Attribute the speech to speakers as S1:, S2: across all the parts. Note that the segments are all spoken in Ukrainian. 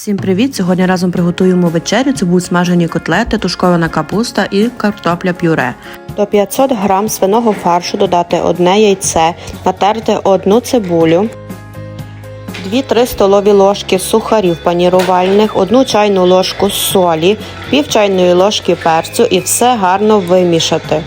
S1: Всім привіт! Сьогодні разом приготуємо вечерю. Це будуть смажені котлети, тушкована капуста і картопля пюре. До 500 г свиного фаршу додати одне яйце, натерти одну цибулю, 2-3 столові ложки сухарів панірувальних, одну чайну ложку солі, пів чайної ложки перцю і все гарно вимішати.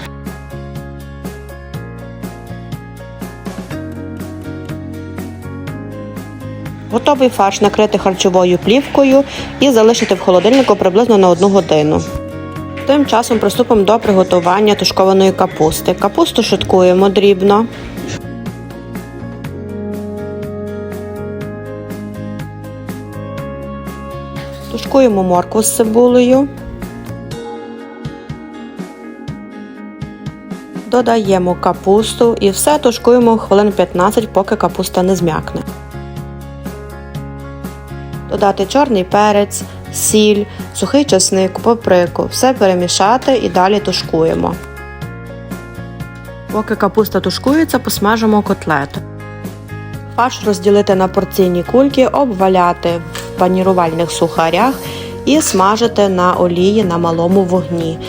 S1: Готовий фарш накрити харчовою плівкою і залишити в холодильнику приблизно на 1 годину. Тим часом приступимо до приготування тушкованої капусти. Капусту шуткуємо дрібно. Тушкуємо моркву з цибулею. Додаємо капусту і все тушкуємо хвилин 15, поки капуста не зм'якне. Додати чорний перець, сіль, сухий чесник, паприку. Все перемішати і далі тушкуємо. Поки капуста тушкується, посмажимо котлету. Фарш розділити на порційні кульки, обваляти в панірувальних сухарях і смажити на олії на малому вогні.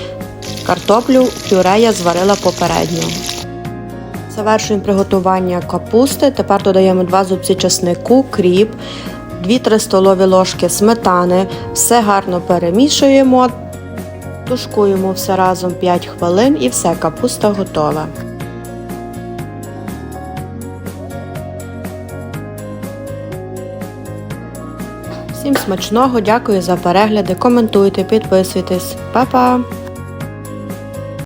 S1: Картоплю пюре я зварила попередньо. Завершуємо приготування капусти. Тепер додаємо 2 зубці чеснику, кріп, 2-3 столові ложки сметани. Все гарно перемішуємо, тушкуємо все разом 5 хвилин і все, капуста готова. Всім смачного, дякую за перегляди, коментуйте, підписуйтесь. Па-па!